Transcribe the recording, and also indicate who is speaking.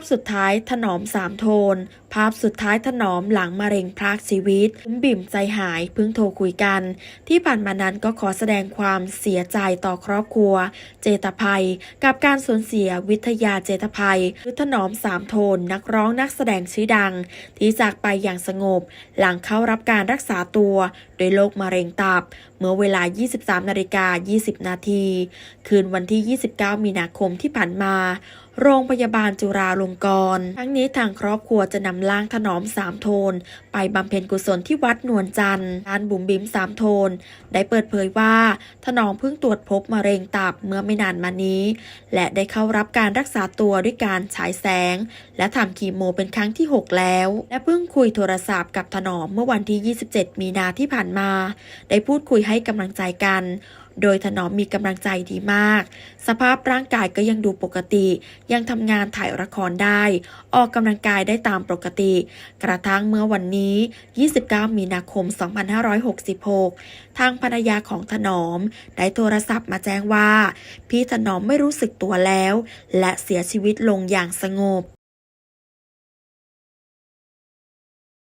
Speaker 1: พสุดท้ายถนอมสามโทน ภาพสุดท้ายถนอมหลังมะเร็งพรากชีวิตบุ๋มบิ่มใจหายเพิ่งโทรคุยกัน ที่ผ่านมานั้นก็ขอแสดงความเสียใจต่อครอบครัว เจตภัย กับการสูญเสียวิทยาเจตภัยหรือถนอมสามโทน นักร้องนักแสดงชื่อดัง ที่จากไปอย่างสงบ หลังเข้ารับการรักษาตัวโดยโรคมะเร็งตับ เมื่อเวลา 23 นาฬิกา 20 นาที คืนวันที่ 29 มีนาคมที่ผ่านมา โรงพยาบาลจุฬาลงกรทั้งนี้ทางครอบครัวจะนำร่างถนอมสามโทน ไปบำเพ็ญกุศลที่วัดนวลจันทร์ด้านบุ๋มบิมสามโทน ได้เปิดเผยว่าถนอมเพิ่งตรวจพบมะเร็งตับเมื่อไม่นานมานี้ และได้เข้ารับการรักษาตัวด้วยการฉายแสง และทำคีโมเป็นครั้งที่ 6 แล้ว และเพิ่งคุยโทรศัพท์กับถนอมเมื่อวันที่ 27 มีนาที่ผ่านมา ได้พูดคุยให้กำลังใจกัน โดยถนอมมีกำลังใจดีมาก สภาพร่างกายก็ยังดูปกติ ยังทำงานถ่ายละครได้ ออกกำลังกายได้ตามปกติ กระทั่งเมื่อวันนี้ 29 มีนาคม 2566 ทางภรรยาของถนอม ได้โทรศัพท์มาแจ้งว่า พี่ถนอมไม่รู้สึกตัวแล้ว และเสียชีวิตลงอย่างสงบ